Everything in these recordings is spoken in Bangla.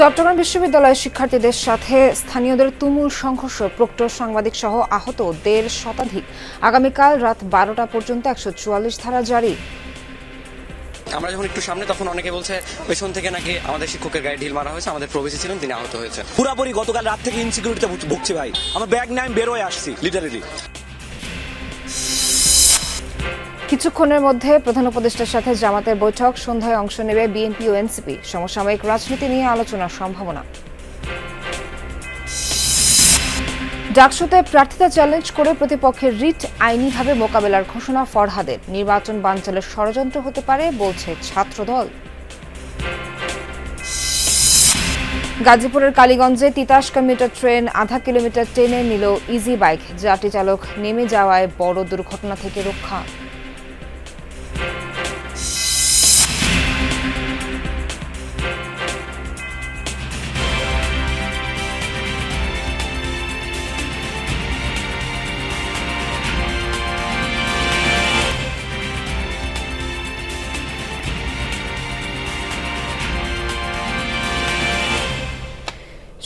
চট্টগ্রাম বিশ্ববিদ্যালয়ের শিক্ষার্থীদের সাথে স্থানীয়দের তুমুল সংঘর্ষ। প্রক্টর সাংবাদিক সহ আহত দেড় শতাধিক। আগামীকাল রাত বারোটা পর্যন্ত একশো চুয়াল্লিশ ধারা জারি। আমরা যখন একটু সামনে তখন অনেকে বলছে পেছন থেকে নাকি আমাদের শিক্ষকের গায়ে ঢিল মারা হয়েছে আমাদের প্রবেশী ছিলেন তিনি আহত হয়েছে পুরাপুরি গতকাল রাত থেকে ইনসিকিউরিটিতে ভুগছি ভাই। আমার ব্যাগ নিয়ে আমি বেরোয় আসছি লিটারেলি কিছুক্ষণের মধ্যে প্রধান উপদেষ্টার সাথে জামাতের বৈঠক, সন্ধ্যায় অংশ নেবে বিএনপি ও এনসিপি। সমসাময়িক রাজনীতি নিয়ে আলোচনার সম্ভাবনা। ডাকসুতে প্রার্থিতা চ্যালেঞ্জ করে প্রতিপক্ষের রিট আইনিভাবে মোকাবেলার ঘোষণা ফরহাদের। নির্বাচন বানচালের ষড়যন্ত্র হতে পারে, বলছে ছাত্রদল। গাজীপুরের কালীগঞ্জে তিতাস কিলোমিটার ট্রেন আধা কিলোমিটার টেনে নিল ইজি বাইক। যাত্রী চালক নেমে যাওয়ায় বড় দুর্ঘটনা থেকে রক্ষা।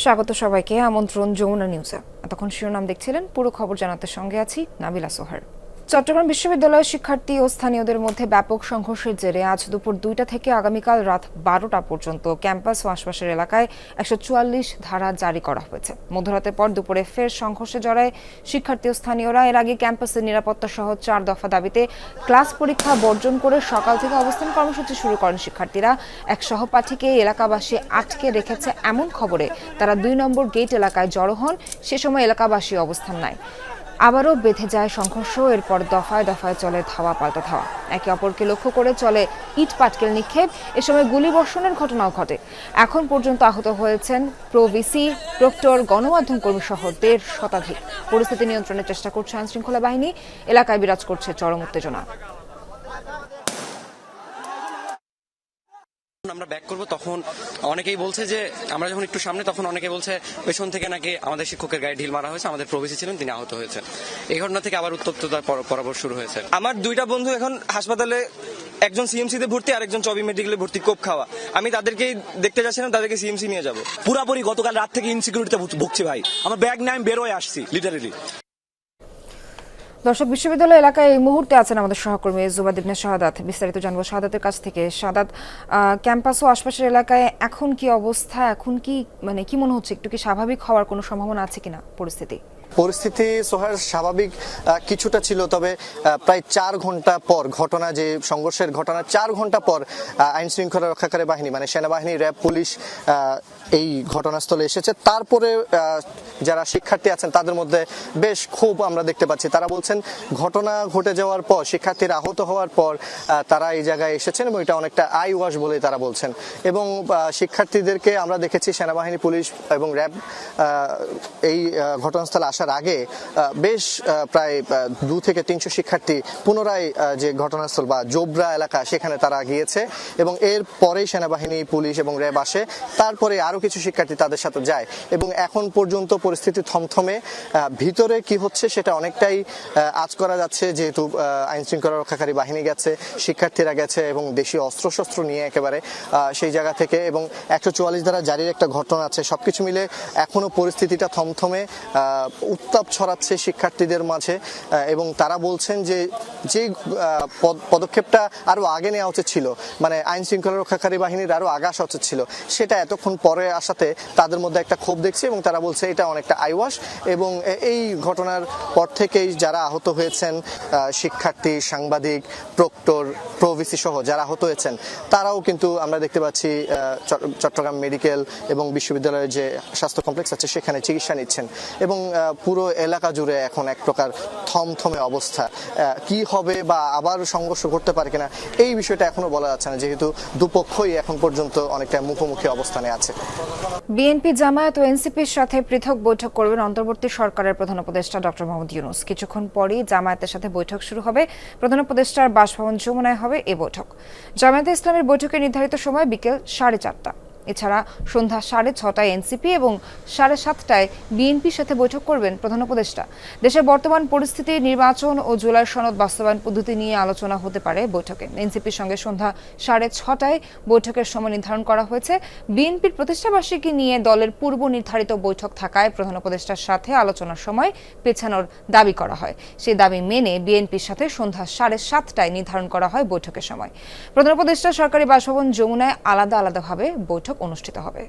স্বাগত সবাইকে। আমন্ত্রণ যমুনা নিউজে। এতক্ষণ শিরোনাম দেখছিলেন, পুরো খবর জানাতে সঙ্গে আছি নাবিলা সোহার। চট্টগ্রাম বিশ্ববিদ্যালয়ের শিক্ষার্থী ও স্থানীয়দের মধ্যে ব্যাপক সংঘর্ষের জেরে আজ দুপুর দুইটা থেকে আগামীকাল রাত বারোটা পর্যন্ত ক্যাম্পাস ও আশপাশের এলাকায় একশো চুয়াল্লিশ ধারা জারি করা হয়েছে। মধ্যরাতের পর দুপুরে ফের সংঘর্ষে জড়ায় শিক্ষার্থী ও স্থানীয়রা। এর আগে ক্যাম্পাসের নিরাপত্তা সহ চার দফা দাবিতে ক্লাস পরীক্ষা বর্জন করে সকাল থেকে অবস্থান কর্মসূচি শুরু করেন শিক্ষার্থীরা। এক সহপাঠীকে এলাকাবাসী আটকে রেখেছে এমন খবরে তারা দুই নম্বর গেট এলাকায় জড়ো হন। সে সময় এলাকাবাসী অবস্থান নেয়। আবারও বেঁধে যায় সংঘর্ষ, এরপর দফায় দফায় চলে ধাওয়া পাল্টা ধাওয়া। একে অপরকে লক্ষ্য করে চলে ইট পাটকেল নিক্ষেপ। এ সময় গুলিবর্ষণের ঘটনাও ঘটে। এখন পর্যন্ত আহত হয়েছেন প্রভিসি, প্রক্টর, গণমাধ্যম কর্মী সহ দেড় শতাধিক। পরিস্থিতি নিয়ন্ত্রণের চেষ্টা করছে আইনশৃঙ্খলা বাহিনী। এলাকায় বিরাজ করছে চরম উত্তেজনা। আমরা ব্যাক করব তখন অনেকেই বলছে যে আমরা যখন একটু সামনে তখন অনেকে বলছে পেছন থেকে নাকি আমাদের শিক্ষকের গায়ে ঢিল মারা হয়েছে আমাদের প্রবেশী ছিলেন তিনি আহত হয়েছেন। এই ঘটনা থেকে আবার উত্তপ্ততার পর- পরাবর শুরু হয়েছে। আমার দুইটা বন্ধু এখন হাসপাতালে একজন সিএমসি তে ভর্তি আর একজন চবি মেডিকেলে ভর্তি কোপ খাওয়া। আমি তাদেরকেই দেখতে যাচ্ছিলাম তাদেরকে সিএমসি নিয়ে যাব। পুরাপুরি গতকাল রাত থেকে ইনসিকিউরিটিতে ভুগছি ভাই। আমার ব্যাগ নিয়ে আমি বেরোয় আসছি লিটারেলি দর্শক, বিশ্ববিদ্যালয় এলাকায় এই মুহূর্তে আছেন আমাদের সহকর্মী জুবাদ ইবনে শাহাদাত। বিস্তারিত জানব শাহাদাতের কাছ থেকে। শাহাদাত ক্যাম্পাস ও আশপাশের এলাকায় এখন কি অবস্থা? এখন কি মানে কি মনে হচ্ছে? একটু কি স্বাভাবিক হওয়ার কোনো সম্ভাবনা আছে কিনা পরিস্থিতি? পরিস্থিতি সোহার স্বাভাবিক কিছুটা ছিল, তবে প্রায় চার ঘণ্টা পর ঘটনা যে সংঘর্ষের ঘটনা, চার ঘণ্টা পর আইন শৃঙ্খলা রক্ষাকারী বাহিনী মানে সেনাবাহিনী, র্যাব, পুলিশ এই ঘটনাস্থলে এসেছে। তারপরে যারা শিক্ষার্থী আছেন, তাদের মধ্যে বেশ ক্ষোভ আমরা দেখতে পাচ্ছি। তারা বলছেন, ঘটনা ঘটে যাওয়ার পর, শিক্ষার্থীরা আহত হওয়ার পর তারা এই জায়গায় এসেছেন এবং এটা অনেকটা আই ওয়াশ বলে তারা বলছেন। এবং শিক্ষার্থীদেরকে আমরা দেখেছি, সেনাবাহিনী, পুলিশ এবং র্যাব এই ঘটনাস্থলে আসার আগে বেশ প্রায় দু থেকে তিনশো শিক্ষার্থী পুনরায় যে ঘটনাস্থল বা জোবরা এলাকা, সেখানে তারা গিয়েছে এবং এর পরেই সেনাবাহিনী, পুলিশ এবং র্যাব আসে। তারপরে আরও কিছু শিক্ষার্থী তাদের সাথে যায়। এবং এখন পর্যন্ত পরিস্থিতি থমথমে ভিতরে কি হচ্ছে সেটা অনেকটাই আজ করা যাচ্ছে। যেহেতু আইন শৃঙ্খলা রক্ষাকারী বাহিনী গেছে, শিক্ষার্থীরা গেছে এবং দেশীয় অস্ত্রশস্ত্র নিয়ে একেবারে সেই জায়গা থেকে এবং একশো চুয়াল্লিশ ধারা জারির একটা ঘটনা আছে। সবকিছু মিলে এখনও পরিস্থিতিটা থমথমে উত্তাপ ছড়াচ্ছে শিক্ষার্থীদের মাঝে এবং তারা বলছেন যে যে পদ- পদক্ষেপটা আরও আগে নেওয়া উচিত ছিল মানে আইন শৃঙ্খলা রক্ষাকারী বাহিনীর আরও আগাস উচিত ছিল, সেটা এতক্ষণ পরে আসাতে তাদের মধ্যে একটা ক্ষোভ দেখছি এবং তারা বলছে এটা অনেকটা আইওয়াশ এবং এই ঘটনার পর থেকেই যারা আহত হয়েছেন শিক্ষার্থী, সাংবাদিক, প্রক্টর, প্রভিসি সহ যারা আহত হয়েছেন, তারাও কিন্তু আমরা দেখতে পাচ্ছি চট্টগ্রাম মেডিকেল এবং বিশ্ববিদ্যালয়ের যে স্বাস্থ্য কমপ্লেক্স আছে সেখানে চিকিৎসা নিচ্ছেন এবং পুরো এলাকা জুড়ে এখন এক প্রকার থমথমে অবস্থা। কি হবে বা আবার সংঘর্ষ ঘটতে পারে কিনা, এই বিষয়টা এখনও বলা যাচ্ছে না, যেহেতু দুপক্ষই এখন পর্যন্ত অনেকটা মুখোমুখি অবস্থানে আছে। বিএনপি জামায়াত ও এনসিপির সাথে পৃথক বৈঠক করবেন অন্তর্বর্তী সরকারের প্রধান উপদেষ্টা ডক্টর মোহাম্মদ ইউনুস। কিছুক্ষণ পরই জামায়াতের সাথে বৈঠক শুরু হবে। প্রধান উপদেষ্টার বাসভবন যমুনায় হবে এ বৈঠক। জামায়াতে ইসলামের বৈঠকের নির্ধারিত সময় বিকেল সাড়ে চারটা। এছাড়া সন্ধ্যা সাড়ে ছটায় এনসিপি এবং সাড়ে সাতটায় বিএনপির সাথে বৈঠক করবেন প্রধান উপদেষ্টা। দেশের বর্তমান পরিস্থিতি, নির্বাচন ও জুলাই সনদ বাস্তবায়ন পদ্ধতি নিয়ে আলোচনা হতে পারে বৈঠকে। এনসিপির সঙ্গে সন্ধ্যা সাড়ে ছটায় বৈঠকের সময় নির্ধারণ করা হয়েছে। বিএনপির প্রতিষ্ঠাবার্ষিকী নিয়ে দলের পূর্ব নির্ধারিত বৈঠক থাকায় প্রধান উপদেষ্টার সাথে আলোচনার সময় পেছানোর দাবি করা হয়। সেই দাবি মেনে বিএনপির সাথে সন্ধ্যা সাড়ে সাতটায় নির্ধারণ করা হয় বৈঠকের সময়। প্রধান উপদেষ্টা সরকারি বাসভবন যমুনায় আলাদা আলাদাভাবে বৈঠক অনুষ্ঠিত হবে।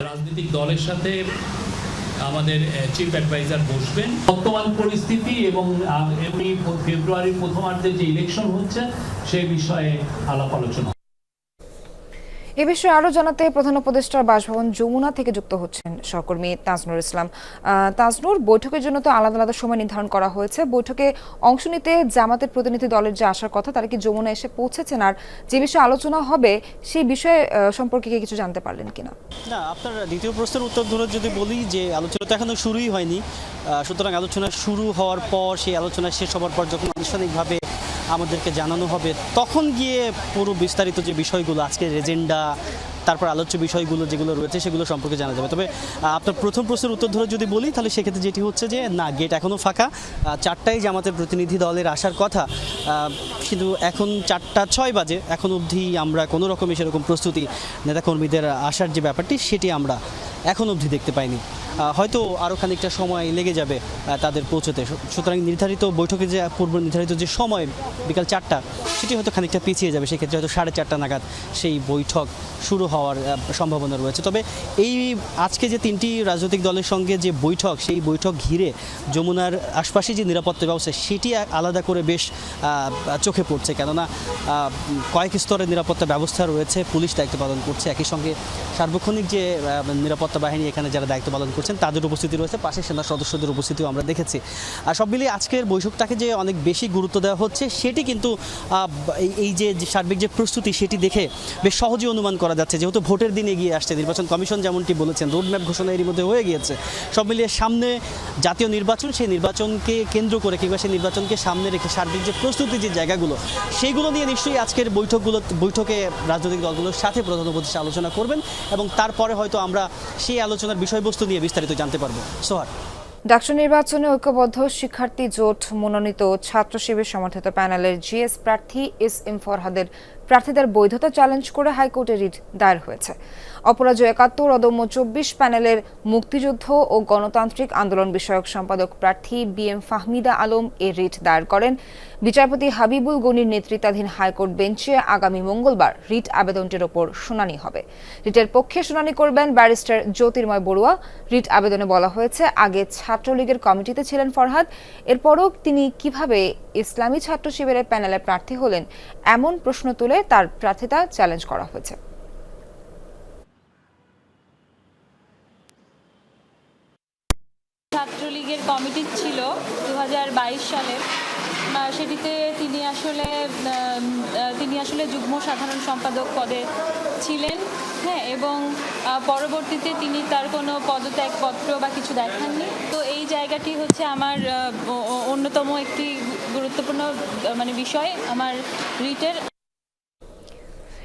রাজনৈতিক দলের সাথে আমাদের চিফ অ্যাডভাইজার বসবেন। বর্তমান পরিস্থিতি এবং এমনি ফেব্রুয়ারির প্রথমার্ধে যে ইলেকশন হচ্ছে, সে বিষয়ে আলাপ আলোচনা এ বিষয়ে আরও জানাতে প্রধান উপদেষ্টার বাসভবন যমুনা থেকে যুক্ত হচ্ছেন সহকর্মী তাজনুর ইসলাম। তাজনুর, বৈঠকের জন্য তো আলাদা আলাদা সময় নির্ধারণ করা হয়েছে। বৈঠকে অংশ নিতে জামাতের প্রতিনিধি দলের যে আসার কথা, তারা কি যমুনা এসে পৌঁছেছেন? আর যে বিষয়ে আলোচনা হবে, সেই বিষয়ে সম্পর্কে কি কিছু জানতে পারলেন কিনা? না, আপনার দ্বিতীয় প্রশ্নের উত্তর ধরে যদি বলি যে, আলোচনা তো এখনও শুরুই হয়নি। সুতরাং আলোচনা শুরু হওয়ার পর, সেই আলোচনা শেষ হওয়ার পর যখন আনুষ্ঠানিকভাবে আমাদেরকে জানানো হবে। তখন গিয়ে পুরো বিস্তারিত যে বিষয়গুলো, আজকের এজেন্ডা, তারপর আলোচ্য বিষয়গুলো যেগুলো রয়েছে সেগুলো সম্পর্কে জানা যাবে। তবে আপনার প্রথম প্রশ্নের উত্তর ধরে যদি বলি, তাহলে সেক্ষেত্রে যেটি হচ্ছে যে, না গেট এখনও ফাঁকা। চারটায় জামাতের প্রতিনিধি দলের আসার কথা। কিন্তু এখন চারটা ছয় বাজে। এখন অবধি আমরা কোনো রকমের সেরকম প্রস্তুতি নেতাকর্মীদের আসার যে ব্যাপারটি, সেটি আমরা এখন অবধি দেখতে পাইনি। হয়তো আরও খানিকটা সময় লেগে যাবে তাদের পৌঁছতে। সুতরাং নির্ধারিত বৈঠকে যে, পূর্ব নির্ধারিত যে সময় বিকাল চারটা, সেটি হয়তো খানিকটা পিছিয়ে যাবে, সেক্ষেত্রে হয়তো সাড়ে চারটা নাগাদ সেই বৈঠক শুরু হওয়ার সম্ভাবনা রয়েছে। তবে এই আজকে যে তিনটি রাজনৈতিক দলের সঙ্গে যে বৈঠক, সেই বৈঠক ঘিরে যমুনার আশপাশে যে নিরাপত্তা ব্যবস্থা, সেটি আলাদা করে বেশ চোখে পড়ছে। কেননা কয়েক স্তরের নিরাপত্তা ব্যবস্থা রয়েছে, পুলিশ দায়িত্ব পালন করছে। একই সঙ্গে সার্বক্ষণিক যে নিরাপত্তা বাহিনী, এখানে যারা দায়িত্ব পালন করছেন, তাদের উপস্থিতি রয়েছে, পাশে সেনা সদস্যদের উপস্থিতিও আমরা দেখেছি। আর সব মিলিয়ে আজকের বৈঠকটাকে যে অনেক বেশি গুরুত্ব দেওয়া হচ্ছে, সেটি কিন্তু এই- যে সার্বিক যে প্রস্তুতি, সেটি দেখে বেশ সহজেই অনুমান করা যাচ্ছে। যেহেতু ভোটের দিন এগিয়ে আসছে, নির্বাচন কমিশন যেমনটি বলেছেন, রোডম্যাপ ঘোষণা এরই মধ্যে হয়ে গিয়েছে। সব মিলিয়ে সামনে জাতীয় নির্বাচন, সেই নির্বাচনকে কেন্দ্র করে কিংবা সেই নির্বাচনকে সামনে রেখে সার্বিক যে প্রস্তুতির যে জায়গাগুলো, সেইগুলো নিয়ে নিশ্চয়ই আজকের বৈঠকগুলো, বৈঠকে রাজনৈতিক দলগুলোর সাথে প্রধান উপদেষ্টা আলোচনা করবেন এবং তারপরে হয়তো আমরা সেই আলোচনার বিষয়বস্তু নিয়ে বিস্তারিত জানতে পারব। সোহার ডাকসু নির্বাচনে ঐক্যবদ্ধ শিক্ষার্থী জোট মনোনীত ছাত্র শিবির সমর্থিত প্যানেলের জিএস প্রার্থী এস এম ফরহাদের প্রার্থীদের বৈধতা চ্যালেঞ্জ করে হাইকোর্টে রিট দায়ের হয়েছে। অপরাজয় একাত্তর অদম্য চব্বিশ প্যানেলের মুক্তিযুদ্ধ ও গণতান্ত্রিক আন্দোলন বিষয়ক সম্পাদক প্রার্থী বি এম ফাহমিদা আলম এ রিট দায়ের করেন। বিচারপতি হাবিবুল গনির নেতৃত্বাধীন হাইকোর্ট বেঞ্চে আগামী মঙ্গলবার রিট আবেদনটির ওপর শুনানি হবে। রিটের পক্ষে শুনানি করবেন ব্যারিস্টার জ্যোতির্ময় বড়ুয়া। রিট আবেদনে বলা হয়েছে, আগে ছাত্রলীগের কমিটিতে ছিলেন ফরহাদ, এরপরও তিনি কীভাবে ইসলামী ছাত্র শিবিরের প্যানেলে প্রার্থী হলেন এমন প্রশ্ন তুলে তার প্রার্থিতা চ্যালেঞ্জ করা হয়েছে। ছাত্রলীগের কমিটি ছিল দু সালে। সেটিতে তিনি আসলে তিনি আসলে যুগ্ম সাধারণ সম্পাদক পদে ছিলেন। হ্যাঁ এবং পরবর্তীতে তিনি তার কোনো পদত্যাগপত্র বা কিছু দেখাননি। তো এই জায়গাটি হচ্ছে আমার অন্যতম একটি গুরুত্বপূর্ণ মানে বিষয়, আমার রিটের।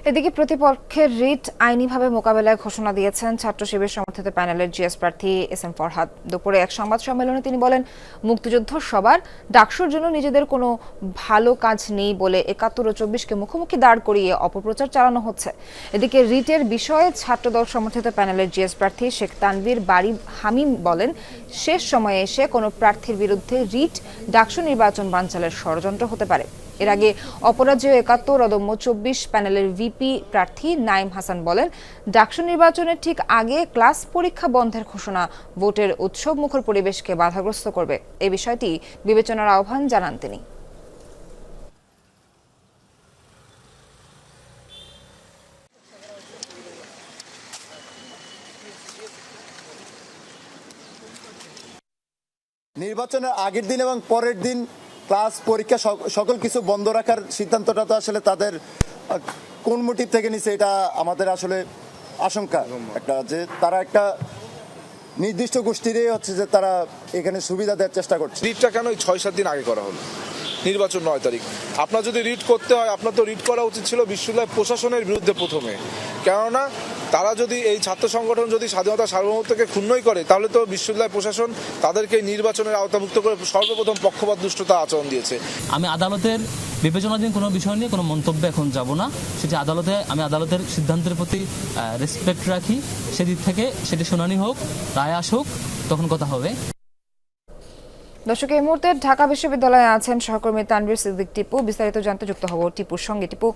এদিকে প্রতিপক্ষের রিট আইনিভাবে মোকাবেলায় ঘোষণা দিয়েছেন ছাত্র শিবির সমর্থিত প্যানেলের জিএস প্রার্থী এস এম ফরহাদ। দুপুরে এক সংবাদ সম্মেলনে তিনি বলেন, মুক্তিযুদ্ধ সবার, ডাকসুর জন্য নিজেদের কোনো ভালো কাজ নেই বলে একাত্তর ও চব্বিশকে মুখোমুখি দাঁড় করিয়ে অপপ্রচার চালানো হচ্ছে। এদিকে রিটের বিষয়ে ছাত্রদল সমর্থিত প্যানেলের জিএস প্রার্থী শেখ তানভীর বাড়ি হামিম বলেন, শেষ সময়ে এসে কোনো প্রার্থীর বিরুদ্ধে রিট, ডাকসু নির্বাচন বানচালের ষড়যন্ত্র হতে পারে। এর আগে অপরাজয় একাত্তর অদম্য চব্বিশ প্যানেলের ভিপি প্রার্থী নাইম হাসান বলেন, ডাকসু নির্বাচনের ঠিক আগে ক্লাস পরীক্ষা বন্ধের ঘোষণা ভোটের উৎসব মুখর পরিবেশকে বাধাগ্রস্ত করবে। এই বিষয়টি বিবেচনার আহ্বান জানান তিনি। নির্বাচনের আগের দিন এবং পরের দিন ক্লাস, পরীক্ষা, সক- সকল কিছু বন্ধ রাখার সিদ্ধান্তটা তো আসলে তাদের কোন মোটিভ থেকে নিছে এটা আমাদের আসলে আশঙ্কা। একটা যে তারা একটা নির্দিষ্ট গোষ্ঠীরই হচ্ছে যে তারা এখানে সুবিধা দেওয়ার চেষ্টা করছে। রিটটা কেন ছয়, সাত দিন আগে করা হলো? নির্বাচন নয় তারিখ। আপনার যদি রিড করতে হয়, আপনার তো রিড করা উচিত ছিল বিশ্ববিদ্যালয় প্রশাসনের বিরুদ্ধে প্রথমে। কেননা তারা যদি এই ছাত্র সংগঠন যদি স্বাধীনতা সার্বভৌমত্বকে ক্ষুণ্ণই করে তাহলে তো বিশ্ববিদ্যালয় প্রশাসন তাদেরকে নির্বাচনের আওতাভুক্ত করে সর্বপ্রথম পক্ষপাত দুষ্টতা আচরণ দিয়েছে। আমি আদালতের বিবেচনাধীন কোনো বিষয় নিয়ে কোনো মন্তব্য এখন যাব না। সেটি আদালতে আমি আদালতের সিদ্ধান্তের প্রতি রেসপেক্ট রাখি। সেদিক থেকে সেটি শুনানি হোক রায় আসুক তখন কথা হবে। দর্শক এই মুহূর্তে ঢাকা বিশ্ববিদ্যালয়ে আছেন সহকর্মী তানভীর সিদ্দিক টিপু। বিস্তারিত জানতে যুক্ত হব টিপুর সঙ্গে। টিপু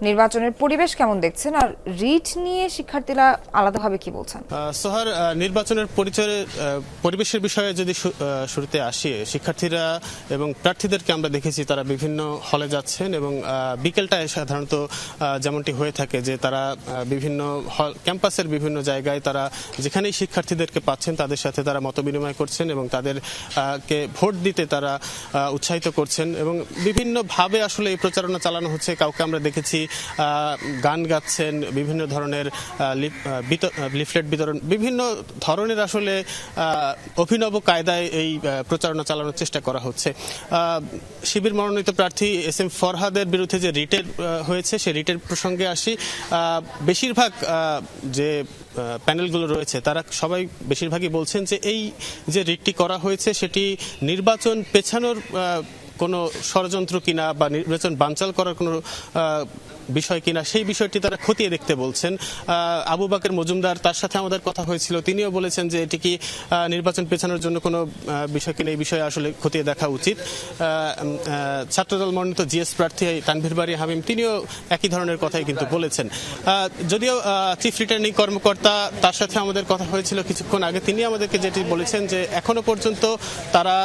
নির্বাচনের পরিবেশ কেমন দেখছেন? আর রিট নিয়ে শিক্ষার্থীরা আলাদাভাবে কি বলছেন? সোহার নির্বাচনের পরিচয় আহ, পরিবেশের বিষয়ে যদি শুরুতে আসি শিক্ষার্থীরা এবং প্রার্থীদেরকে আমরা দেখেছি তারা বিভিন্ন হলে যাচ্ছেন এবং বিকেলটায় সাধারণত যেমনটি হয়ে থাকে যে তারা বিভিন্ন হল ক্যাম্পাসের বিভিন্ন জায়গায় তারা যেখানেই শিক্ষার্থীদেরকে পাচ্ছেন তাদের সাথে তারা মত বিনিময় করছেন এবং তাদের কে ভোট দিতে তারা উৎসাহিত করছেন এবং বিভিন্নভাবে আসলে এই প্রচারণা চালানো হচ্ছে। কাউকে আমরা দেখেছি গান গাচ্ছেন, বিভিন্ন ধরনের লিফলেট বিতরণ, বিভিন্ন ধরনের আসলে অভিনব কায়দায় এই প্রচারণা চালানোর চেষ্টা করা হচ্ছে। শিবির মনোনীত প্রার্থী এস এম ফরহাদের বিরুদ্ধে যে রিটের হয়েছে, সেই রিটের প্রসঙ্গে আসি। বেশিরভাগ যে প্যানেলগুলো রয়েছে, তারা সবাই বেশিরভাগই বলছেন যে, এই যে রিটটি করা হয়েছে, সেটি নির্বাচন পেছানোর কোনো ষড়যন্ত্র কিনা বা নির্বাচন বানচাল করার কোনো বিষয় কিনা, সেই বিষয়টি তারা খতিয়ে দেখতে বলছেন। আবু বাকের মজুমদার তার সাথে আমাদের কথা হয়েছিল। তিনিও বলেছেন যে এটি কি নির্বাচন পেছানোর জন্য কোনো বিষয় কিনা, এই বিষয়ে আসলে খতিয়ে দেখা উচিত। ছাত্রদল মনোনীত জিএস প্রার্থী তানভীর বাড়ি হামিম, তিনিও একই ধরনের কথাই কিন্তু বলেছেন। যদিও চিফ রিটার্নিং কর্মকর্তা তার সাথে আমাদের কথা হয়েছিল কিছুক্ষণ আগে, তিনি আমাদেরকে যেটি বলেছেন যে এখনও পর্যন্ত তারা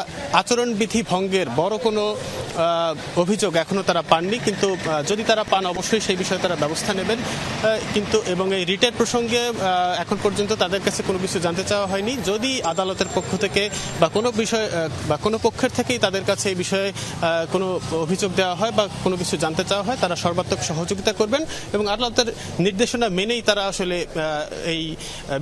আচরণবিধি ভঙ্গের বড় কোনো আহ, অভিযোগ এখনও তারা পাননি কিন্তু যদি তারা পান অবশ্যই সেই বিষয়ে তারা ব্যবস্থা নেবেন। কিন্তু এবং এই রিটের প্রসঙ্গে এখন পর্যন্ত তাদের কাছে কোনো কিছু জানতে চাওয়া হয়নি। যদি আদালতের পক্ষ থেকে বা কোনো বিষয় বা কোনো পক্ষের থেকেই তাদের কাছে এই বিষয়ে কোনো অভিযোগ দেওয়া হয় বা কোনো কিছু জানতে চাওয়া হয় তারা সর্বাত্মক সহযোগিতা করবেন এবং আদালতের নির্দেশনা মেনেই তারা আসলে এই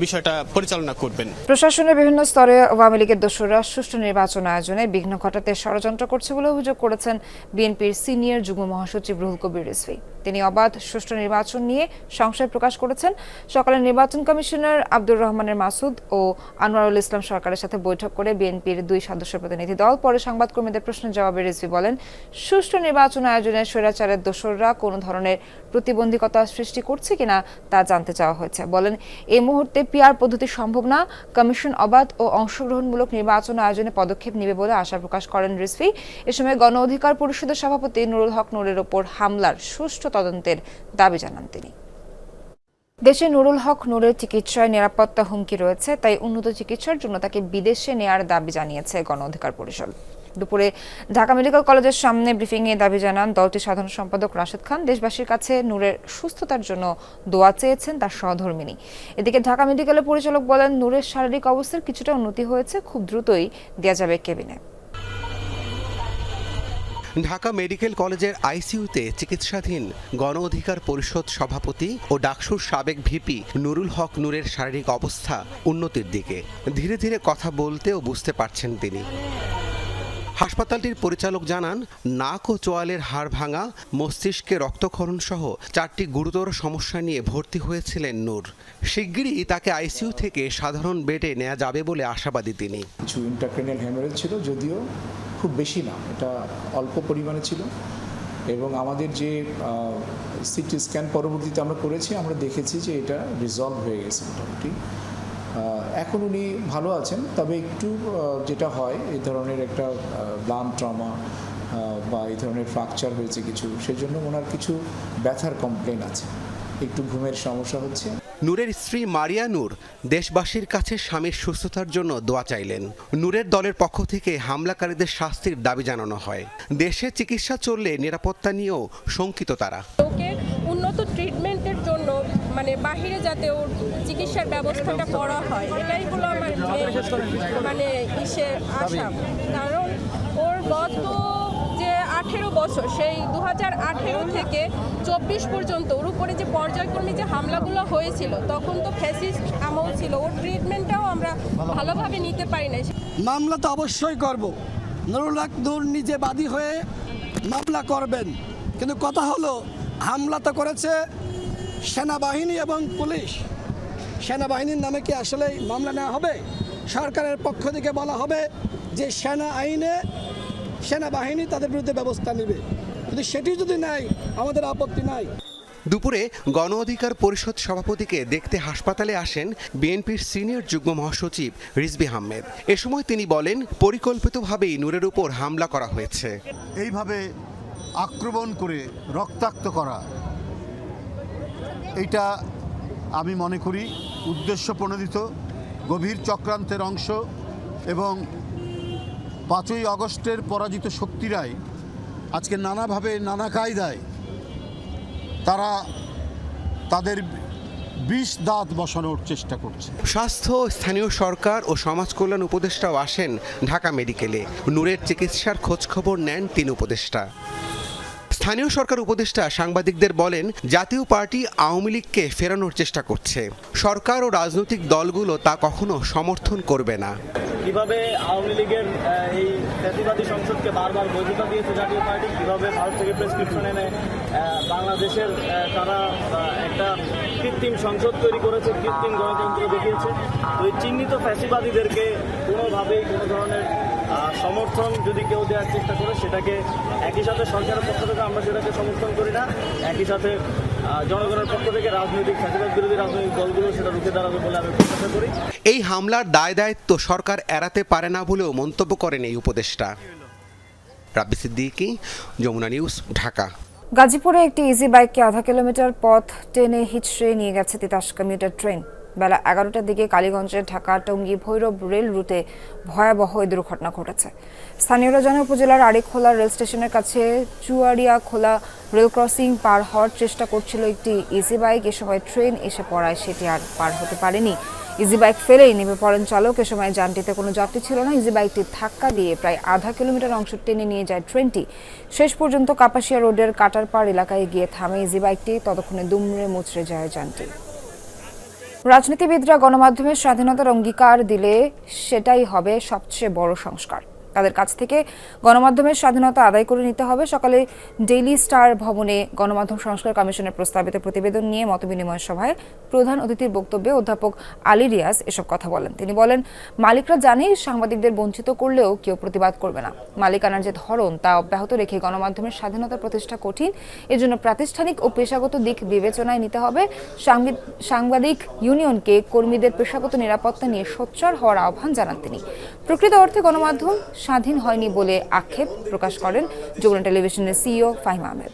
বিষয়টা পরিচালনা করবেন। প্রশাসনের বিভিন্ন স্তরে আওয়ামী লীগের দোসররা সুষ্ঠু নির্বাচন আয়োজনে বিঘ্ন ঘটাতে ষড়যন্ত্র করছে বলে অভিযোগ করেছেন বিএনপির সিনিয়র যুগ্ম মহাসচিব রুহুল কবির রিজভী। তিনি অবাধ সুষ্ঠু নির্বাচন নিয়ে সংশয় প্রকাশ করেছেন। সকালে নির্বাচন কমিশনার আব্দুর রহমানের মাসুদ ও আনোয়ারুল ইসলাম সরকারের সাথে বৈঠক করে বিএনপির দুই সদস্য প্রতিনিধি দল পরে সংবাদকর্মীদের প্রশ্নের জবাবে রিজভী বলেন, সুষ্ঠু নির্বাচন আয়োজনে স্বৈরাচারের দোসররা কোনো ধরনের প্রতিবন্ধকতা সৃষ্টি করছে কিনা তা জানতে চাওয়া হয়েছে। বলেন এই মুহূর্তে পিআর পদ্ধতি সম্ভব না, কমিশন অবাধ ও অংশগ্রহণমূলক নির্বাচন আয়োজনে পদক্ষেপ নেবে বলে আশা প্রকাশ করেন রিজভী। এ সময় গণ অধিকার পরিষদের সভাপতি নুরুল হক নুরের ওপর হামলার সুষ্ঠু তদন্তের দাবি জানান তিনি। দেশে নুরুল হক নূরের চিকিৎসায় নিরাপত্তা হুমকি রয়েছে, তাই উন্নত চিকিৎসার জন্য তাকে বিদেশে নেয়ার দাবি জানিয়েছে গণ অধিকার পরিষদ। দুপুরে ঢাকা মেডিকেল কলেজের সামনে ব্রিফিংয়ে দাবি জানান দলটির সাধারণ সম্পাদক রাশেদ খান, দেশবাসীর কাছে নূরের সুস্থতার জন্য দোয়া চেয়েছেন তার সহধর্মিনী। এদিকে ঢাকা মেডিকেলের পরিচালক বলেন, নূরের শারীরিক অবস্থার কিছুটা উন্নতি হয়েছে, খুব দ্রুতই দেওয়া যাবে কেবিনে। ঢাকা মেডিকেল কলেজের আইসিইউতে চিকিৎসাধীন গণ অধিকার পরিষদ সভাপতি ও ডাকসুর সাবেক ভিপি নুরুল হক নূরের শারীরিক অবস্থা উন্নতির দিকে। ধীরে ধীরে কথা বলতে ও বুঝতে পারছেন তিনি। হাসপাতালটির পরিচালক জানান, নাক ও চোয়ালের হাড় ভাঙা, মস্তিষ্কে রক্তক্ষরণ সহ চারটি গুরুতর সমস্যা নিয়ে ভর্তি হয়েছিলেন নূর। শিগগিরই তাকে আইসিইউ থেকে সাধারণ বেডে নেওয়া যাবে বলে আশাবাদী তিনি। কিছু ইন্টারক্রেনিয়াল হ্যামারেজ ছিল, যদিও খুব বেশি না, এটা অল্প পরিমাণে ছিল। এবং আমাদের যে সিটি স্ক্যান পরবর্তীতে আমরা করেছি, আমরা দেখেছি যে এটা রিজলভ হয়ে গেছে মোটামুটি। এখন উনি ভালো আছেন, তবে একটু যেটা হয় এই ধরনের একটা ব্লান ট্রমা বা এই ধরনের ফ্র্যাকচার হয়েছে কিছু, সেজন্য ওনার কিছু ব্যথার কমপ্লেন আছে। একটু ঘুমের সমস্যা হচ্ছে। নূরের স্ত্রী মারিয়া নূর দেশবাসীর কাছে স্বামীর সুস্থতার জন্য দোয়া চাইলেন। নূরের দলের পক্ষ থেকে হামলাকারীদের শাস্তির দাবি জানানো হয়। দেশে চিকিৎসা চললে নিরাপত্তা নিয়েও শঙ্কিত তারা। উন্নত ট্রিটমেন্টের জন্য মানে বাহিরে যাতে ওর চিকিৎসার ব্যবস্থাটা করা হয়, এটাই হলো আমার মানে ইসে আশা। কারণ ওর গত আঠেরো বছর, সেই দু থেকে চব্বিশ পর্যন্ত ওর উপরে যে পর্যায়ক্রমে যে হামলাগুলো হয়েছিল, তখন তো ফ্যাসিস্ট আমল ছিল, ওর ট্রিটমেন্টটাও আমরা ভালোভাবে নিতে পারি না মামলা তো অবশ্যই করব। নুরুল নূর নিজে বাদী হয়ে মামলা করবেন। কিন্তু কথা হলো, হামলা তো করেছে সেনাবাহিনী এবং পুলিশ। সেনাবাহিনীর নামে কি আসলে মামলা নেওয়া হবে? সরকারের পক্ষ থেকে বলা হবে যে সেনা আইনে সেনাবাহিনী তাদের বিরুদ্ধে ব্যবস্থা নেবে। কিন্তু সেটি যদি নাই আমাদের আপত্তি নাই। দুপুরে গণ অধিকার পরিষদ সভাপতিকে দেখতে হাসপাতালে আসেন বিএনপির সিনিয়র যুগ্ম মহাসচিব রিজবি আহমেদ। এ সময় তিনি বলেন পরিকল্পিতভাবেই নূরের উপর হামলা করা হয়েছে। এইভাবে আক্রমণ করে রক্তাক্ত করা এটা আমি মনে করি উদ্দেশ্য প্রণোদিত গভীর চক্রান্তের অংশ এবং পাঁচই আগস্টের পরাজিত শক্তিরাই আজকে নানাভাবে নানা কায়দায় তারা তাদের বিষ দাঁত বসানোর চেষ্টা করছে। স্বাস্থ্য, স্থানীয় সরকার ও সমাজ কল্যাণ উপদেষ্টাও আসেন ঢাকা মেডিকেলে। নূরের চিকিৎসার খোঁজখবর নেন তিন উপদেষ্টা। স্থানীয় সরকার উপদেষ্টা সাংবাদিকদের বলেন, জাতীয় পার্টি আওয়ামী লীগকে ফেরানোর চেষ্টা করছে। সরকার ও রাজনৈতিক দলগুলো তা কখনো সমর্থন করবে না। কীভাবে আওয়ামী লীগের এই ফ্যাসিবাদী সংসদকে বারবার বৈধতা দিয়েছে জাতীয় পার্টি, কীভাবে ভারত থেকে প্রেসক্রিপশন এনে বাংলাদেশের তারা একটা কৃত্রিম সংসদ তৈরি করেছে, কৃত্রিম গণতন্ত্র দেখিয়েছে এই চিহ্নিত ফ্যাসিবাদীদেরকে কোনোভাবেই কোনো ধরনের সমর্থন যদি কেউ দেওয়ার চেষ্টা করে সেটাকে একই সাথে সরকারের পক্ষ থেকে আমরা সেটাকে সমর্থন করি না। একই সাথে জনগণের পক্ষ থেকে রাজনৈতিক ফ্যাসিবাদ বিরোধী রাজনৈতিক দলগুলো সেটা রুখে দাঁড়াবে বলে আমি প্রত্যাশা করি। এই হামলার দায় দায়িত্ব সরকার এড়াতে পারে না বলেও মন্তব্য করেন এই উপদেষ্টা। রাব্বি সিদ্দিকি যমুনা নিউজ ঢাকা। গাজীপুরে একটি ইজি বাইককে আধা কিলোমিটার পথ টেনে হিচড়ে নিয়ে গেছে তিতাস কমিউটার ট্রেন। বেলা এগারোটার দিকে কালীগঞ্জের ঢাকা টঙ্গী ভৈরব রেল রুটে ভয়াবহ এই দুর্ঘটনা ঘটেছে। স্থানীয়রা জানায়, উপজেলার আড়িখোলা রেল স্টেশনের কাছে চুয়ারিয়া খোলা রেল ক্রসিং পার হওয়ার চেষ্টা করছিল একটি ইজি বাইক এ সময় ট্রেন এসে পড়ায়, সেটি আর পার হতে পারেনি। ইজি বাইক ফেলেই নেমে পড়েন চালক। এ সময় যানটিতে কোনো যাত্রী ছিল না। ইজি বাইকটি ধাক্কা দিয়ে প্রায় আধা কিলোমিটার অংশ টেনে নিয়ে যায় ট্রেনটি। শেষ পর্যন্ত কাপাসিয়া রোডের কাটারপাড় এলাকায় গিয়ে থামে ইজি বাইকটি ততক্ষণে দুমড়ে মুচড়ে যায় যানটি। রাজনীতিবিদরা গণমাধ্যমের স্বাধীনতার অঙ্গীকার দিলে সেটাই হবে সবচেয়ে বড় সংস্কার। তাদের কাছ থেকে গণমাধ্যমের স্বাধীনতা আদায় করে নিতে হবে। সকালে ডেইলি স্টার ভবনে গণমাধ্যম সংস্কার কমিশনের প্রস্তাবিত প্রতিবেদন নিয়ে মতবিনিময় সভায় প্রধান অতিথির বক্তব্যে অধ্যাপক আলী রিয়াজ এসব কথা বলেন। তিনি বলেন, মালিকরা জানে সাংবাদিকদের বঞ্চিত করলেও কেউ প্রতিবাদ করবে না। মালিকানার যে ধরন তা অব্যাহত রেখে গণমাধ্যমের স্বাধীনতা প্রতিষ্ঠা কঠিন। এজন্য প্রাতিষ্ঠানিক ও পেশাগত দিক বিবেচনায় নিতে হবে। সাংবি- সাংবাদিক ইউনিয়নকে কর্মীদের পেশাগত নিরাপত্তা নিয়ে সোচ্চার হওয়ার আহ্বান জানান তিনি। প্রকৃত অর্থে গণমাধ্যম স্বাধীন হয়নি বলে আক্ষেপ প্রকাশ করেন যমুনা টেলিভিশনের সিইও ফাহিম আহমেদ।